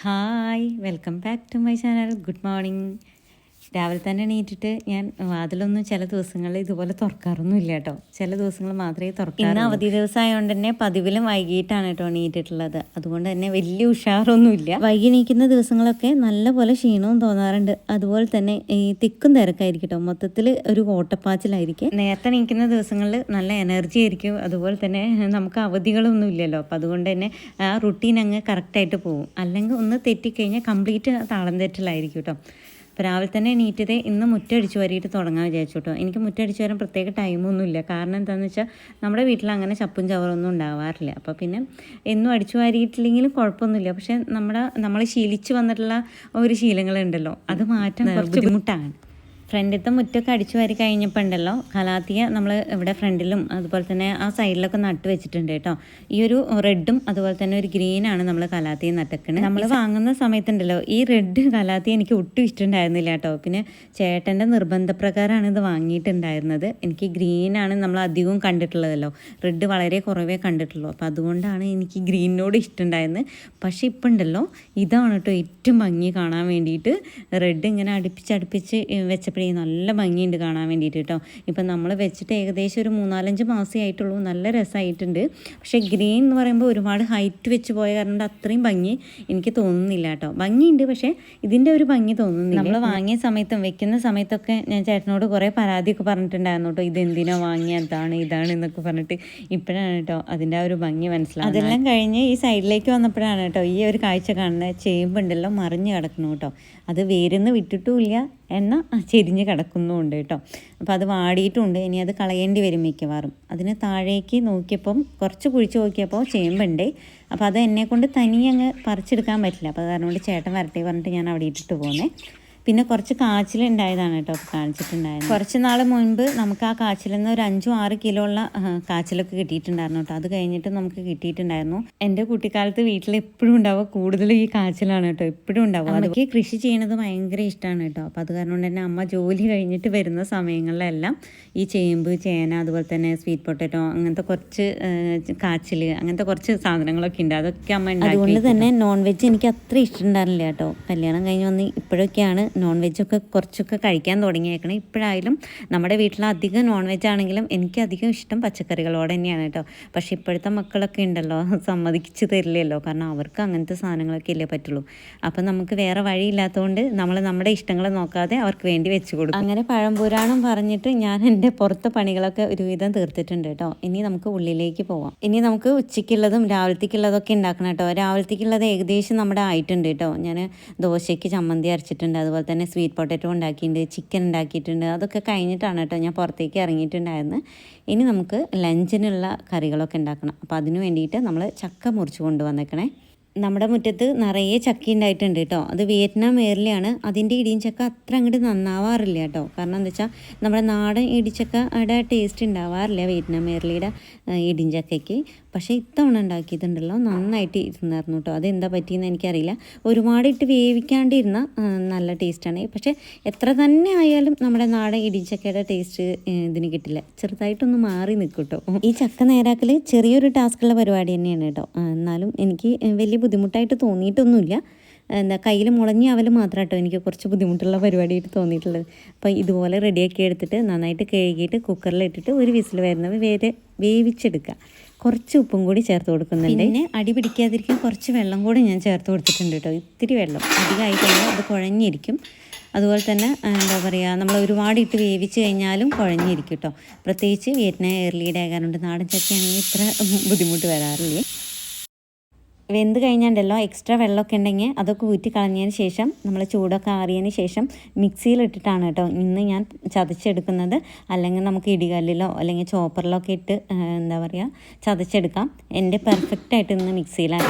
hi welcome back to my channel good morning രാവിലെ തന്നെ എണീറ്റിട്ട് ഞാൻ വാതിലൊന്നും ചില ദിവസങ്ങളിൽ ഇതുപോലെ തുറക്കാറൊന്നും ഇല്ല കേട്ടോ ചില ദിവസങ്ങൾ മാത്രമേ തുറക്കാറ് ഇന്ന് അവധി ദിവസം ആയതുകൊണ്ട് തന്നെ പതിവിലും വൈകിട്ടാണ് കേട്ടോ എണീറ്റിട്ടുള്ളത് അതുകൊണ്ട് തന്നെ വലിയ ഉഷാറൊന്നും ഇല്ല വൈകി നീക്കുന്ന ദിവസങ്ങളൊക്കെ നല്ലപോലെ ക്ഷീണവും തോന്നാറുണ്ട് അതുപോലെ തന്നെ ഈ തിക്കും തിരക്കായിരിക്കും കേട്ടോ മൊത്തത്തിൽ ഒരു ഓട്ടപ്പാച്ചിലായിരിക്കും നേരത്തെ നീക്കുന്ന ദിവസങ്ങളിൽ നല്ല എനർജി ആയിരിക്കും അതുപോലെ തന്നെ നമുക്ക് അവധികളൊന്നും ഇല്ലല്ലോ അപ്പം അതുകൊണ്ട് തന്നെ ആ റുട്ടീൻ അങ്ങ് കറക്റ്റായിട്ട് പോകും അല്ലെങ്കിൽ ഒന്ന് തെറ്റിക്കഴിഞ്ഞാൽ കംപ്ലീറ്റ് താളം തെറ്റലായിരിക്കും കേട്ടോ അപ്പോൾ രാവിലെ തന്നെ എണീറ്റത് ഇന്ന് മുറ്റടിച്ച് വരിയിട്ട് തുടങ്ങാൻ വിചാരിച്ചു കേട്ടോ എനിക്ക് മുറ്റടിച്ച് വരാൻ പ്രത്യേക ടൈമൊന്നുമില്ല കാരണം എന്താണെന്ന് വെച്ചാൽ നമ്മുടെ വീട്ടിൽ അങ്ങനെ ചപ്പും ചവറൊന്നും ഉണ്ടാവാറില്ല അപ്പോൾ പിന്നെ എന്നും അടിച്ചു വാരിയിട്ടില്ലെങ്കിലും കുഴപ്പമൊന്നുമില്ല പക്ഷേ നമ്മുടെ നമ്മൾ ശീലിച്ച് വന്നിട്ടുള്ള ഒരു ശീലങ്ങളുണ്ടല്ലോ അത് മാറ്റാൻ കുറച്ച് ബുദ്ധിമുട്ടാണ് ഫ്രണ്ടിലത്തെ മുറ്റൊക്കെ അടിച്ചു വാരി കഴിഞ്ഞപ്പോൾ ഉണ്ടല്ലോ കലാത്തിയ നമ്മൾ ഇവിടെ ഫ്രണ്ടിലും അതുപോലെ തന്നെ ആ സൈഡിലൊക്കെ നട്ട് വെച്ചിട്ടുണ്ട് കേട്ടോ ഈ ഒരു റെഡും അതുപോലെ തന്നെ ഒരു ഗ്രീനാണ് നമ്മൾ കലാത്തിയ നട്ടക്കണത് നമ്മൾ വാങ്ങുന്ന സമയത്തുണ്ടല്ലോ ഈ റെഡ് കലാത്തിയ എനിക്ക് ഒട്ടും ഇഷ്ടമുണ്ടായിരുന്നില്ല കേട്ടോ പിന്നെ ചേട്ടൻ്റെ നിർബന്ധപ്രകാരമാണ് ഇത് വാങ്ങിയിട്ടുണ്ടായിരുന്നത് എനിക്ക് ഗ്രീനാണ് നമ്മൾ അധികവും കണ്ടിട്ടുള്ളതല്ലോ റെഡ് വളരെ കുറവേ കണ്ടിട്ടുള്ളൂ അപ്പോൾ അതുകൊണ്ടാണ് എനിക്ക് ഗ്രീനിനോട് ഇഷ്ടമുണ്ടായിരുന്നത് പക്ഷേ ഇപ്പം ഉണ്ടല്ലോ ഇതാണ് കേട്ടോ ഏറ്റവും ഭംഗി കാണാൻ വേണ്ടിയിട്ട് റെഡ് ഇങ്ങനെ അടുപ്പിച്ച് അടുപ്പിച്ച് വെച്ചപ്പോൾ ഇപ്പോഴേ നല്ല ഭംഗിയുണ്ട് കാണാൻ വേണ്ടിയിട്ട് കേട്ടോ ഇപ്പം നമ്മൾ വെച്ചിട്ട് ഏകദേശം ഒരു മൂന്നാലഞ്ച് മാസമേ ആയിട്ടുള്ളൂ നല്ല രസമായിട്ടുണ്ട് പക്ഷേ ഗ്രീൻ എന്ന് പറയുമ്പോൾ ഒരുപാട് ഹൈറ്റ് വെച്ച് പോയ കാരണം അത്രയും ഭംഗി എനിക്ക് തോന്നുന്നില്ല കേട്ടോ ഭംഗിയുണ്ട് പക്ഷേ ഇതിൻ്റെ ഒരു ഭംഗി തോന്നുന്നില്ല നമ്മൾ വാങ്ങിയ സമയത്തും വെക്കുന്ന സമയത്തൊക്കെ ഞാൻ ചേട്ടനോട് കുറേ പരാതിയൊക്കെ പറഞ്ഞിട്ടുണ്ടായിരുന്നു കേട്ടോ ഇത് എന്തിനാ വാങ്ങിയ അതാണ് ഇതാണ് എന്നൊക്കെ പറഞ്ഞിട്ട് ഇപ്പോഴാണ് കേട്ടോ അതിൻ്റെ ആ ഒരു ഭംഗി മനസ്സിലാവും അതെല്ലാം കഴിഞ്ഞ് ഈ സൈഡിലേക്ക് വന്നപ്പോഴാണ് കേട്ടോ ഈ ഒരു കാഴ്ച കാണുന്നത് ചേമ്പുണ്ടല്ലോ മറിഞ്ഞ് കിടക്കുന്നു കേട്ടോ അത് വേരെന്ന് വിട്ടിട്ടുമില്ല എണ്ണ ചെരിഞ്ഞ് കിടക്കുന്നുമുണ്ട് കേട്ടോ അപ്പോൾ അത് വാടിയിട്ടുണ്ട് ഇനി അത് കളയേണ്ടി വരും മിക്കവാറും അതിന് താഴേക്ക് നോക്കിയപ്പം കുറച്ച് കുഴിച്ച് നോക്കിയപ്പോൾ ചേമ്പുണ്ട് അപ്പോൾ അത് എന്നെ കൊണ്ട് തനിയങ്ങ് പറിച്ചെടുക്കാൻ പറ്റില്ല അപ്പോൾ കൊണ്ട് ചേട്ടൻ വരട്ടെ പറഞ്ഞിട്ട് ഞാൻ അവിടെ ഇട്ടിട്ട് പോന്നേ പിന്നെ കുറച്ച് കാച്ചിലുണ്ടായതാണ് കേട്ടോ കാണിച്ചിട്ടുണ്ടായത് കുറച്ച് നാൾ മുൻപ് നമുക്ക് ആ കാച്ചിൽ നിന്ന് ഒരു അഞ്ചും ആറ് കിലോ ഉള്ള കാച്ചിലൊക്കെ കിട്ടിയിട്ടുണ്ടായിരുന്നു കേട്ടോ അത് കഴിഞ്ഞിട്ട് നമുക്ക് കിട്ടിയിട്ടുണ്ടായിരുന്നു എൻ്റെ കുട്ടിക്കാലത്ത് വീട്ടിൽ എപ്പോഴും ഉണ്ടാവുക കൂടുതൽ ഈ കാച്ചിലാണ് കേട്ടോ എപ്പോഴും ഉണ്ടാവുക എനിക്ക് കൃഷി ചെയ്യണത് ഭയങ്കര ഇഷ്ടമാണ് കേട്ടോ അപ്പോൾ അത് കാരണം കൊണ്ട് തന്നെ അമ്മ ജോലി കഴിഞ്ഞിട്ട് വരുന്ന സമയങ്ങളിലെല്ലാം ഈ ചേമ്പ് ചേന അതുപോലെ തന്നെ സ്വീറ്റ് പൊട്ടറ്റോ അങ്ങനത്തെ കുറച്ച് കാച്ചിൽ അങ്ങനത്തെ കുറച്ച് സാധനങ്ങളൊക്കെ ഉണ്ട് അതൊക്കെ അമ്മ അതുകൊണ്ട് തന്നെ നോൺ വെജ് എനിക്ക് അത്ര ഇഷ്ടമുണ്ടായിരുന്നില്ല കേട്ടോ കല്യാണം കഴിഞ്ഞ് വന്ന് ഇപ്പോഴൊക്കെയാണ് നോൺ വെജൊക്കെ കുറച്ചൊക്കെ കഴിക്കാൻ തുടങ്ങിയേക്കണം ഇപ്പോഴായാലും നമ്മുടെ വീട്ടിൽ അധികം നോൺ വെജ് ആണെങ്കിലും എനിക്ക് അധികം ഇഷ്ടം പച്ചക്കറികളോട് തന്നെയാണ് കേട്ടോ പക്ഷേ ഇപ്പോഴത്തെ മക്കളൊക്കെ ഉണ്ടല്ലോ സമ്മതിച്ച് തരില്ലല്ലോ കാരണം അവർക്ക് അങ്ങനത്തെ സാധനങ്ങളൊക്കെ ഇല്ലേ പറ്റുള്ളൂ അപ്പം നമുക്ക് വേറെ വഴിയില്ലാത്തതുകൊണ്ട് നമ്മൾ നമ്മുടെ ഇഷ്ടങ്ങൾ നോക്കാതെ അവർക്ക് വേണ്ടി വെച്ച് കൊടുക്കും അങ്ങനെ പഴംപുരാണം പറഞ്ഞിട്ട് ഞാൻ എൻ്റെ പുറത്തെ പണികളൊക്കെ ഒരുവിധം തീർത്തിട്ടുണ്ട് കേട്ടോ ഇനി നമുക്ക് ഉള്ളിലേക്ക് പോവാം ഇനി നമുക്ക് ഉച്ചയ്ക്കുള്ളതും രാവിലത്തേക്കുള്ളതൊക്കെ ഉണ്ടാക്കണം കേട്ടോ രാവിലത്തേക്കുള്ളത് ഏകദേശം നമ്മുടെ ആയിട്ടുണ്ട് കേട്ടോ ഞാൻ ദോശയ്ക്ക് ചമ്മന്തി അരച്ചിട്ടുണ്ട് അതുപോലെ അതുപോലെ തന്നെ സ്വീറ്റ് പൊട്ടറ്റോ ഉണ്ടാക്കിയിട്ടുണ്ട് ചിക്കൻ ഉണ്ടാക്കിയിട്ടുണ്ട് അതൊക്കെ കഴിഞ്ഞിട്ടാണ് കേട്ടോ ഞാൻ പുറത്തേക്ക് ഇറങ്ങിയിട്ടുണ്ടായിരുന്നു ഇനി നമുക്ക് ലഞ്ചിനുള്ള കറികളൊക്കെ ഉണ്ടാക്കണം അപ്പോൾ അതിന് വേണ്ടിയിട്ട് നമ്മൾ ചക്ക മുറിച്ച് കൊണ്ടുവന്നേക്കണേ നമ്മുടെ മുറ്റത്ത് നിറയെ ചക്ക ഉണ്ടായിട്ടുണ്ട് കേട്ടോ അത് വിയറ്റ്നാം വേറിലാണ് അതിൻ്റെ ചക്ക അത്ര അങ്ങോട്ട് നന്നാവാറില്ല കേട്ടോ കാരണം എന്താ വെച്ചാൽ നമ്മുടെ നാടൻ ഇടിച്ചക്കയുടെ ടേസ്റ്റ് ഉണ്ടാവാറില്ല വിയറ്റ്നാം ഇടിയും ചക്കയ്ക്ക് പക്ഷേ ഇത്തവണ ഉണ്ടാക്കിയിട്ടുണ്ടല്ലോ നന്നായിട്ട് ഇരുന്നായിരുന്നു കേട്ടോ അതെന്താ പറ്റിയെന്ന് എനിക്കറിയില്ല ഒരുപാട് ഇട്ട് വേവിക്കാണ്ടിരുന്ന നല്ല ടേസ്റ്റാണ് പക്ഷേ എത്ര തന്നെ ആയാലും നമ്മുടെ നാടൻ ഇടിച്ചക്കയുടെ ടേസ്റ്റ് ഇതിന് കിട്ടില്ല ചെറുതായിട്ടൊന്ന് മാറി നിൽക്കും കേട്ടോ ഈ ചക്ക നേരാക്കൽ ചെറിയൊരു ടാസ്ക്കുള്ള പരിപാടി തന്നെയാണ് കേട്ടോ എന്നാലും എനിക്ക് വലിയ ബുദ്ധിമുട്ടായിട്ട് തോന്നിയിട്ടൊന്നുമില്ല എന്താ കയ്യിൽ മുളഞ്ഞ അവൽ മാത്രം കേട്ടോ എനിക്ക് കുറച്ച് ബുദ്ധിമുട്ടുള്ള പരിപാടിയായിട്ട് തോന്നിയിട്ടുള്ളത് അപ്പോൾ ഇതുപോലെ റെഡിയാക്കി എടുത്തിട്ട് നന്നായിട്ട് കഴുകിയിട്ട് കുക്കറിലിട്ടിട്ട് ഒരു വിസിൽ വരുന്നവ വേറെ വേവിച്ചെടുക്കുക കുറച്ച് ഉപ്പും കൂടി ചേർത്ത് കൊടുക്കുന്നുണ്ട് പിന്നെ അടി പിടിക്കാതിരിക്കാൻ കുറച്ച് വെള്ളം കൂടി ഞാൻ ചേർത്ത് കൊടുത്തിട്ടുണ്ട് കേട്ടോ ഇത്തിരി വെള്ളം അധികമായി കഴിഞ്ഞാൽ അത് കുഴഞ്ഞിരിക്കും അതുപോലെ തന്നെ എന്താ പറയുക നമ്മൾ ഒരുപാട് ഇട്ട് വേവിച്ച് കഴിഞ്ഞാലും കുഴഞ്ഞിരിക്കും കേട്ടോ പ്രത്യേകിച്ച് വീട്ടിനെ എയർലിയുടെ ആയതുകൊണ്ട് നാടൻ ചക്കയാണെങ്കിൽ ഇത്ര ബുദ്ധിമുട്ട് വരാറില്ലേ വെന്ത് കഴിഞ്ഞാണ്ടല്ലോ എക്സ്ട്രാ വെള്ളമൊക്കെ ഉണ്ടെങ്കിൽ അതൊക്കെ ഊറ്റി കളഞ്ഞതിന് ശേഷം നമ്മൾ ചൂടൊക്കെ ആറിയതിന് ശേഷം മിക്സിയിലിട്ടിട്ടാണ് കേട്ടോ ഇന്ന് ഞാൻ ചതച്ചെടുക്കുന്നത് അല്ലെങ്കിൽ നമുക്ക് ഇടികല്ലിലോ അല്ലെങ്കിൽ ചോപ്പറിലോ ഒക്കെ ഇട്ട് എന്താ പറയുക ചതച്ചെടുക്കാം എൻ്റെ പെർഫെക്റ്റായിട്ട് ഇന്ന് മിക്സിയിലാണ്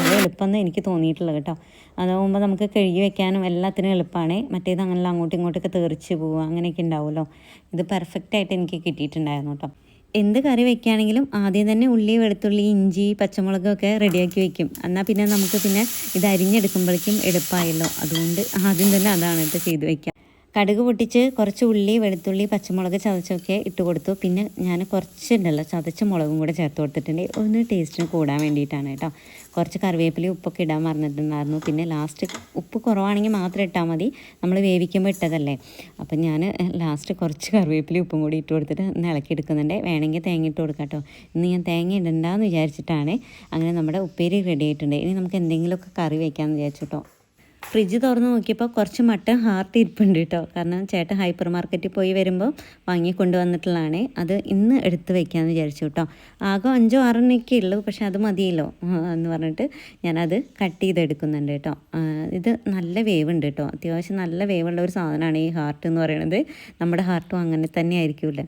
അത് എളുപ്പമെന്ന് എനിക്ക് തോന്നിയിട്ടുള്ളത് കേട്ടോ അതാകുമ്പോൾ നമുക്ക് കഴുകി വെക്കാനും എല്ലാത്തിനും എളുപ്പമാണ് മറ്റേത് അങ്ങനെയുള്ള അങ്ങോട്ടും ഇങ്ങോട്ടൊക്കെ തെറിച്ച് പോവുക അങ്ങനെയൊക്കെ ഉണ്ടാവുമല്ലോ ഇത് പെർഫെക്റ്റായിട്ട് എനിക്ക് കിട്ടിയിട്ടുണ്ടായിരുന്നു കേട്ടോ എന്ത് കറി വെക്കുകയാണെങ്കിലും ആദ്യം തന്നെ ഉള്ളി വെളുത്തുള്ളി ഇഞ്ചി പച്ചമുളകൊക്കെ റെഡിയാക്കി വെക്കും എന്നാൽ പിന്നെ നമുക്ക് പിന്നെ ഇത് അരിഞ്ഞെടുക്കുമ്പോഴേക്കും എളുപ്പമായല്ലോ അതുകൊണ്ട് ആദ്യം തന്നെ അതാണ് ഇത് ചെയ്ത് വയ്ക്കുക കടുക് പൊട്ടിച്ച് കുറച്ച് ഉള്ളി വെളുത്തുള്ളി പച്ചമുളക് ചതച്ചൊക്കെ ഇട്ട് കൊടുത്തു പിന്നെ ഞാൻ കുറച്ചുണ്ടല്ലോ ചതച്ച മുളകും കൂടെ ചേർത്ത് കൊടുത്തിട്ടുണ്ട് ഒന്ന് ടേസ്റ്റിന് കൂടാൻ വേണ്ടിയിട്ടാണ് കേട്ടോ കുറച്ച് കറിവേപ്പില ഉപ്പൊക്കെ ഇടാൻ മറന്നിട്ടുണ്ടായിരുന്നു പിന്നെ ലാസ്റ്റ് ഉപ്പ് കുറവാണെങ്കിൽ മാത്രം ഇട്ടാൽ മതി നമ്മൾ വേവിക്കുമ്പോൾ ഇട്ടതല്ലേ അപ്പം ഞാൻ ലാസ്റ്റ് കുറച്ച് കറിവേപ്പില ഉപ്പും കൂടി ഇട്ട് കൊടുത്തിട്ട് ഒന്ന് ഇളക്കി എടുക്കുന്നുണ്ട് വേണമെങ്കിൽ തേങ്ങ ഇട്ട് കൊടുക്കാം കേട്ടോ ഇന്ന് ഞാൻ തേങ്ങ ഇടണ്ടെന്ന് വിചാരിച്ചിട്ടാണ് അങ്ങനെ നമ്മുടെ ഉപ്പേരി റെഡി ആയിട്ടുണ്ട് ഇനി നമുക്ക് എന്തെങ്കിലുമൊക്കെ കറി വയ്ക്കാമെന്ന് വിചാരിച്ചു കേട്ടോ ഫ്രിഡ്ജ് തുറന്ന് നോക്കിയപ്പോൾ കുറച്ച് മട്ടൻ ഹാർട്ട് ഇരിപ്പുണ്ട് കേട്ടോ കാരണം ചേട്ടൻ ഹൈപ്പർ മാർക്കറ്റിൽ പോയി വരുമ്പോൾ വാങ്ങി കൊണ്ടുവന്നിട്ടുള്ളതാണ് അത് ഇന്ന് എടുത്ത് വയ്ക്കാമെന്ന് വിചാരിച്ചു കേട്ടോ ആകെ അഞ്ചോ ആറെണ്ണയൊക്കെ ഉള്ളൂ പക്ഷേ അത് മതിയല്ലോ എന്ന് പറഞ്ഞിട്ട് ഞാനത് കട്ട് ചെയ്തെടുക്കുന്നുണ്ട് കേട്ടോ ഇത് നല്ല വേവുണ്ട് കേട്ടോ അത്യാവശ്യം നല്ല വേവുള്ള ഒരു സാധനമാണ് ഈ ഹാർട്ട് എന്ന് പറയുന്നത് നമ്മുടെ ഹാർട്ടും അങ്ങനെ തന്നെ ആയിരിക്കുമല്ലേ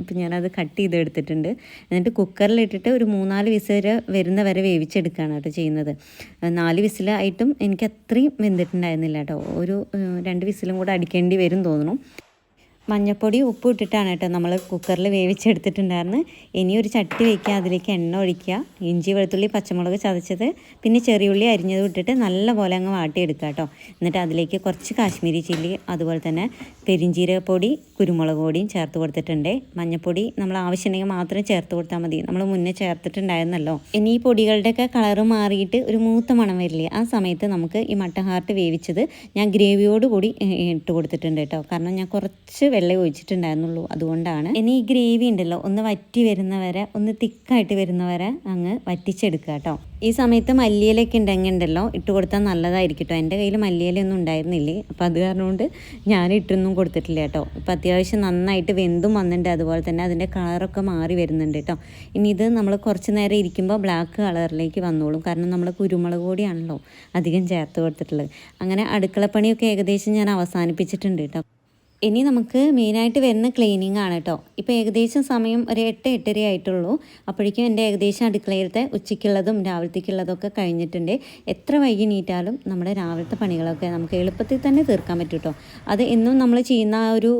അപ്പം ഞാനത് കട്ട് ചെയ്തെടുത്തിട്ടുണ്ട് എന്നിട്ട് കുക്കറിലിട്ടിട്ട് ഒരു മൂന്നാല് വിസിൽ വരുന്ന വരെ വേവിച്ചെടുക്കുകയാണ് കേട്ടോ ചെയ്യുന്നത് നാല് വിസിലായിട്ടും എനിക്ക് അത്രയും വെന്തിട്ടുണ്ടായിരുന്നില്ല കേട്ടോ ഒരു രണ്ട് വിസിലും കൂടെ അടിക്കേണ്ടി വരും തോന്നുന്നു മഞ്ഞപ്പൊടി ഉപ്പ് ഇട്ടിട്ടാണ് കേട്ടോ നമ്മൾ കുക്കറിൽ വേവിച്ചെടുത്തിട്ടുണ്ടായിരുന്നു ഇനി ഒരു ചട്ടി വയ്ക്കുക അതിലേക്ക് എണ്ണ ഒഴിക്കുക ഇഞ്ചി വെളുത്തുള്ളി പച്ചമുളക് ചതച്ചത് പിന്നെ ചെറിയുള്ളി അരിഞ്ഞത് ഇട്ടിട്ട് നല്ലപോലെ അങ്ങ് വാട്ടിയെടുക്കുക കേട്ടോ എന്നിട്ട് അതിലേക്ക് കുറച്ച് കാശ്മീരി ചില്ലി അതുപോലെ തന്നെ പെരിഞ്ചീരകപ്പൊടി കുരുമുളക് പൊടിയും ചേർത്ത് കൊടുത്തിട്ടുണ്ട് മഞ്ഞപ്പൊടി നമ്മൾ ആവശ്യമുണ്ടെങ്കിൽ മാത്രം ചേർത്ത് കൊടുത്താൽ മതി നമ്മൾ മുന്നേ ചേർത്തിട്ടുണ്ടായിരുന്നല്ലോ ഇനി ഈ പൊടികളുടെയൊക്കെ കളറ് മാറിയിട്ട് ഒരു മൂത്ത മണം വരില്ലേ ആ സമയത്ത് നമുക്ക് ഈ മട്ടൻ ഹാർട്ട് വേവിച്ചത് ഞാൻ ഗ്രേവിയോട് കൂടി ഇട്ട് കൊടുത്തിട്ടുണ്ട് കേട്ടോ കാരണം ഞാൻ കുറച്ച് വെള്ളം ഒഴിച്ചിട്ടുണ്ടായിരുന്നുള്ളൂ അതുകൊണ്ടാണ് ഇനി ഈ ഗ്രേവി ഉണ്ടല്ലോ ഒന്ന് വറ്റി വരുന്നവരെ ഒന്ന് തിക്കായിട്ട് വരുന്നവരെ അങ്ങ് വറ്റിച്ചെടുക്കുക കേട്ടോ ഈ സമയത്ത് മല്ലിയിലൊക്കെ ഉണ്ടെങ്കിൽ ഉണ്ടല്ലോ ഇട്ട് കൊടുത്താൽ നല്ലതായിരിക്കും കേട്ടോ എൻ്റെ കയ്യിൽ മല്ലിയിലൊന്നും ഉണ്ടായിരുന്നില്ലേ അപ്പോൾ അത് കാരണം കൊണ്ട് ഞാൻ ഇട്ടൊന്നും കൊടുത്തിട്ടില്ല കേട്ടോ ഇപ്പം അത്യാവശ്യം നന്നായിട്ട് വെന്തും വന്നിട്ടുണ്ട് അതുപോലെ തന്നെ അതിൻ്റെ കളറൊക്കെ മാറി വരുന്നുണ്ട് കേട്ടോ ഇനി ഇത് നമ്മൾ കുറച്ച് നേരം ഇരിക്കുമ്പോൾ ബ്ലാക്ക് കളറിലേക്ക് വന്നോളും കാരണം നമ്മൾ കുരുമുളക് കൂടിയാണല്ലോ അധികം ചേർത്ത് കൊടുത്തിട്ടുള്ളത് അങ്ങനെ അടുക്കളപ്പണിയൊക്കെ ഏകദേശം ഞാൻ അവസാനിപ്പിച്ചിട്ടുണ്ട് കേട്ടോ ഇനി നമുക്ക് മെയിനായിട്ട് വരുന്ന ക്ലീനിങ് ആണ് കേട്ടോ ഇപ്പോൾ ഏകദേശം സമയം ഒരു എട്ട് എട്ടര ആയിട്ടുള്ളൂ അപ്പോഴേക്കും എൻ്റെ ഏകദേശം അടുക്കളയിലത്തെ ഉച്ചയ്ക്കുള്ളതും രാവിലത്തേക്കുള്ളതൊക്കെ കഴിഞ്ഞിട്ടുണ്ട് എത്ര വൈകി നീറ്റാലും നമ്മുടെ രാവിലത്തെ പണികളൊക്കെ നമുക്ക് എളുപ്പത്തിൽ തന്നെ തീർക്കാൻ പറ്റും കേട്ടോ അത് എന്നും നമ്മൾ ചെയ്യുന്ന ആ ഒരു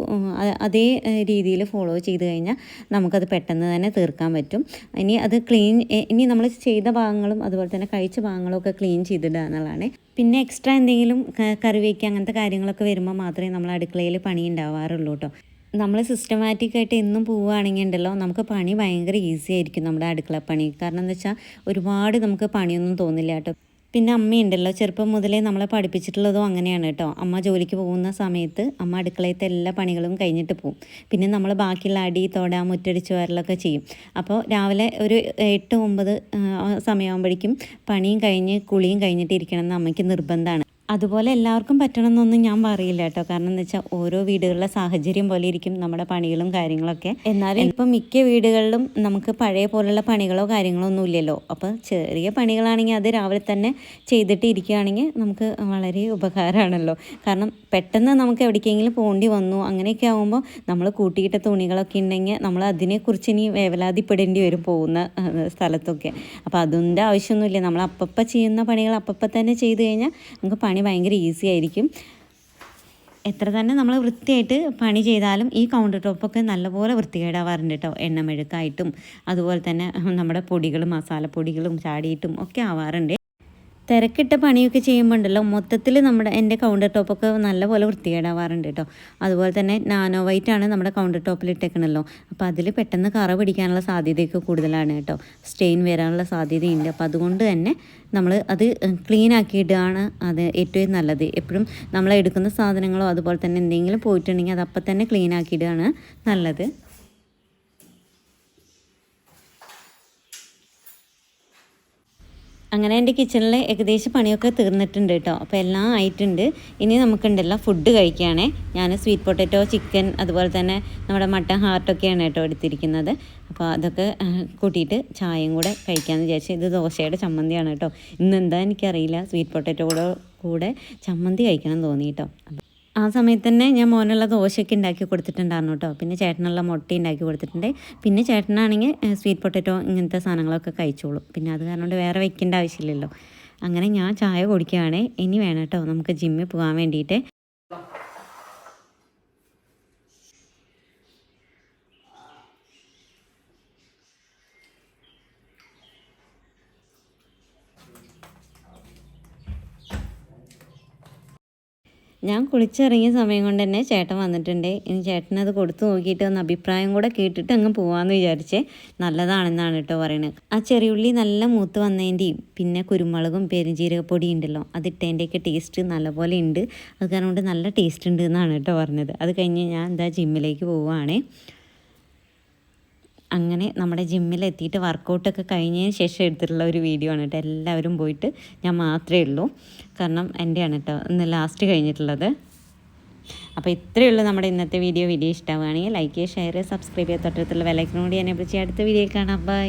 അതേ രീതിയിൽ ഫോളോ ചെയ്ത് കഴിഞ്ഞാൽ നമുക്കത് പെട്ടെന്ന് തന്നെ തീർക്കാൻ പറ്റും ഇനി അത് ക്ലീൻ ഇനി നമ്മൾ ചെയ്ത ഭാഗങ്ങളും അതുപോലെ തന്നെ കഴിച്ച ഭാഗങ്ങളും ഒക്കെ ക്ലീൻ ചെയ്തിടുക എന്നുള്ളതാണ് പിന്നെ എക്സ്ട്രാ എന്തെങ്കിലും കറിവേക്ക് അങ്ങനത്തെ കാര്യങ്ങളൊക്കെ വരുമ്പോൾ മാത്രമേ നമ്മൾ അടുക്കളയിൽ പണി ഉണ്ടാവാറുള്ളൂ കേട്ടോ നമ്മൾ സിസ്റ്റമാറ്റിക് ആയിട്ട് എന്നും പോവുകയാണെങ്കിൽ ഉണ്ടല്ലോ നമുക്ക് പണി ഭയങ്കര ഈസി ആയിരിക്കും നമ്മുടെ അടുക്കള പണി കാരണം എന്താ വെച്ചാൽ ഒരുപാട് നമുക്ക് പണിയൊന്നും തോന്നില്ല കേട്ടോ പിന്നെ അമ്മയുണ്ടല്ലോ ചെറുപ്പം മുതലേ നമ്മളെ പഠിപ്പിച്ചിട്ടുള്ളതും അങ്ങനെയാണ് കേട്ടോ അമ്മ ജോലിക്ക് പോകുന്ന സമയത്ത് അമ്മ അടുക്കളയത്തെ എല്ലാ പണികളും കഴിഞ്ഞിട്ട് പോകും പിന്നെ നമ്മൾ ബാക്കിയുള്ള അടി തോടാ മുറ്റടിച്ച് വരലൊക്കെ ചെയ്യും അപ്പോൾ രാവിലെ ഒരു എട്ട് ഒമ്പത് സമയമാകുമ്പോഴേക്കും പണിയും കഴിഞ്ഞ് കുളിയും കഴിഞ്ഞിട്ട് ഇരിക്കണം എന്ന് അമ്മയ്ക്ക് നിർബന്ധമാണ് അതുപോലെ എല്ലാവർക്കും പറ്റണമെന്നൊന്നും ഞാൻ പറയില്ല കേട്ടോ കാരണം എന്താ വെച്ചാൽ ഓരോ വീടുകളിലെ സാഹചര്യം പോലെ ഇരിക്കും നമ്മുടെ പണികളും കാര്യങ്ങളൊക്കെ എന്നാലും ഇപ്പം മിക്ക വീടുകളിലും നമുക്ക് പഴയ പോലുള്ള പണികളോ കാര്യങ്ങളോ ഒന്നും ഇല്ലല്ലോ അപ്പോൾ ചെറിയ പണികളാണെങ്കിൽ അത് രാവിലെ തന്നെ ചെയ്തിട്ട് ഇരിക്കുകയാണെങ്കിൽ നമുക്ക് വളരെ ഉപകാരമാണല്ലോ കാരണം പെട്ടെന്ന് നമുക്ക് എവിടേക്കെങ്കിലും പോകേണ്ടി വന്നു അങ്ങനെയൊക്കെ ആകുമ്പോൾ നമ്മൾ കൂട്ടിയിട്ട തുണികളൊക്കെ ഉണ്ടെങ്കിൽ നമ്മൾ അതിനെക്കുറിച്ച് ഇനി വേവലാതിപ്പെടേണ്ടി വരും പോകുന്ന സ്ഥലത്തൊക്കെ അപ്പോൾ അതിൻ്റെ ആവശ്യമൊന്നുമില്ല നമ്മൾ അപ്പം ചെയ്യുന്ന പണികൾ അപ്പം തന്നെ ചെയ്ത് കഴിഞ്ഞാൽ നമുക്ക് പണി പണി ഭയങ്കര ഈസി ആയിരിക്കും എത്ര തന്നെ നമ്മൾ വൃത്തിയായിട്ട് പണി ചെയ്താലും ഈ കൗണ്ടർ ടോപ്പൊക്കെ നല്ലപോലെ വൃത്തികേടാവാറുണ്ട് കേട്ടോ എണ്ണമെഴുക്കായിട്ടും അതുപോലെ തന്നെ നമ്മുടെ പൊടികളും മസാലപ്പൊടികളും ചാടിയിട്ടും ഒക്കെ ആവാറുണ്ട് തിരക്കിട്ട പണിയൊക്കെ ചെയ്യുമ്പോണ്ടല്ലോ മൊത്തത്തിൽ നമ്മുടെ എൻ്റെ കൗണ്ടർ ടോപ്പൊക്കെ നല്ലപോലെ വൃത്തികേടാവാറുണ്ട് കേട്ടോ അതുപോലെ തന്നെ നാനോ വൈറ്റ് ആണ് നമ്മുടെ കൗണ്ടർ ടോപ്പിൽ ഇട്ടേക്കണല്ലോ അപ്പോൾ അതിൽ പെട്ടെന്ന് കറ പിടിക്കാനുള്ള സാധ്യതയൊക്കെ കൂടുതലാണ് കേട്ടോ സ്റ്റെയിൻ വരാനുള്ള സാധ്യതയുണ്ട് അപ്പോൾ അതുകൊണ്ട് തന്നെ നമ്മൾ അത് ക്ലീൻ ആക്കിയിടുകയാണ് അത് ഏറ്റവും നല്ലത് എപ്പോഴും നമ്മൾ എടുക്കുന്ന സാധനങ്ങളോ അതുപോലെ തന്നെ എന്തെങ്കിലും പോയിട്ടുണ്ടെങ്കിൽ അത് അപ്പം തന്നെ ക്ലീൻ ആക്കിയിടുകയാണ് നല്ലത് അങ്ങനെ എൻ്റെ കിച്ചണിൽ ഏകദേശം പണിയൊക്കെ തീർന്നിട്ടുണ്ട് കേട്ടോ അപ്പോൾ എല്ലാം ആയിട്ടുണ്ട് ഇനി നമുക്കുണ്ടല്ലോ ഫുഡ് കഴിക്കുകയാണേ ഞാൻ സ്വീറ്റ് പൊട്ടറ്റോ ചിക്കൻ അതുപോലെ തന്നെ നമ്മുടെ മട്ടൻ ഹാർട്ടൊക്കെയാണ് കേട്ടോ എടുത്തിരിക്കുന്നത് അപ്പോൾ അതൊക്കെ കൂട്ടിയിട്ട് ചായയും കൂടെ കഴിക്കാമെന്ന് വിചാരിച്ചു ഇത് ദോശയുടെ ചമ്മന്തിയാണ് കേട്ടോ ഇന്ന് എന്താ എനിക്കറിയില്ല സ്വീറ്റ് പൊട്ടറ്റോ കൂടെ കൂടെ ചമ്മന്തി കഴിക്കണം തോന്നി കേട്ടോ ആ സമയത്ത് തന്നെ ഞാൻ മോനുള്ള ദോശയൊക്കെ ഉണ്ടാക്കി കൊടുത്തിട്ടുണ്ടായിരുന്നു കേട്ടോ പിന്നെ ചേട്ടനുള്ള മുട്ട ഉണ്ടാക്കി കൊടുത്തിട്ടുണ്ട് പിന്നെ ചേട്ടനാണെങ്കിൽ സ്വീറ്റ് പൊട്ടറ്റോ ഇങ്ങനത്തെ സാധനങ്ങളൊക്കെ കഴിച്ചോളും പിന്നെ അത് കാരണം കൊണ്ട് വേറെ വെക്കേണ്ട ആവശ്യമില്ലല്ലോ അങ്ങനെ ഞാൻ ചായ കുടിക്കുകയാണ് ഇനി വേണം കേട്ടോ നമുക്ക് ജിമ്മിൽ പോകാൻ വേണ്ടിയിട്ട് ഞാൻ കുളിച്ചിറങ്ങിയ സമയം കൊണ്ട് തന്നെ ചേട്ടൻ വന്നിട്ടുണ്ട് ഇനി ചേട്ടനത് കൊടുത്തു നോക്കിയിട്ട് ഒന്ന് അഭിപ്രായം കൂടെ കേട്ടിട്ട് അങ്ങ് പോവാന്ന് വിചാരിച്ചേ നല്ലതാണെന്നാണ് കേട്ടോ പറയണത് ആ ചെറിയുള്ളി നല്ല മൂത്ത് വന്നതിൻ്റെയും പിന്നെ കുരുമുളകും പെരുംജീരകപ്പൊടി ഉണ്ടല്ലോ അതിട്ടതിൻ്റെയൊക്കെ ടേസ്റ്റ് നല്ലപോലെ ഉണ്ട് അത് കാരണം കൊണ്ട് നല്ല ടേസ്റ്റ് ഉണ്ട് എന്നാണ് കേട്ടോ പറഞ്ഞത് അത് കഴിഞ്ഞ് ഞാൻ എന്താ ജിമ്മിലേക്ക് പോവുകയാണേ അങ്ങനെ നമ്മുടെ ജിമ്മിലെത്തിയിട്ട് വർക്കൗട്ടൊക്കെ കഴിഞ്ഞതിന് ശേഷം എടുത്തിട്ടുള്ള ഒരു വീഡിയോ ആണ് കേട്ടോ എല്ലാവരും പോയിട്ട് ഞാൻ മാത്രമേ ഉള്ളൂ കാരണം എൻ്റെയാണ് കേട്ടോ ഇന്ന് ലാസ്റ്റ് കഴിഞ്ഞിട്ടുള്ളത് അപ്പോൾ ഇത്രയേ ഉള്ളൂ നമ്മുടെ ഇന്നത്തെ വീഡിയോ വീഡിയോ ഇഷ്ടമാവുകയാണെങ്കിൽ ലൈക്ക് ചെയ്യുക ഷെയർ സബ്സ്ക്രൈബ് ചെയ്യുക തൊട്ടടുത്തുള്ള വിലക്കിനോട് എന്നെ വിളിച്ച് അടുത്ത വീഡിയോ കാണാം ബൈ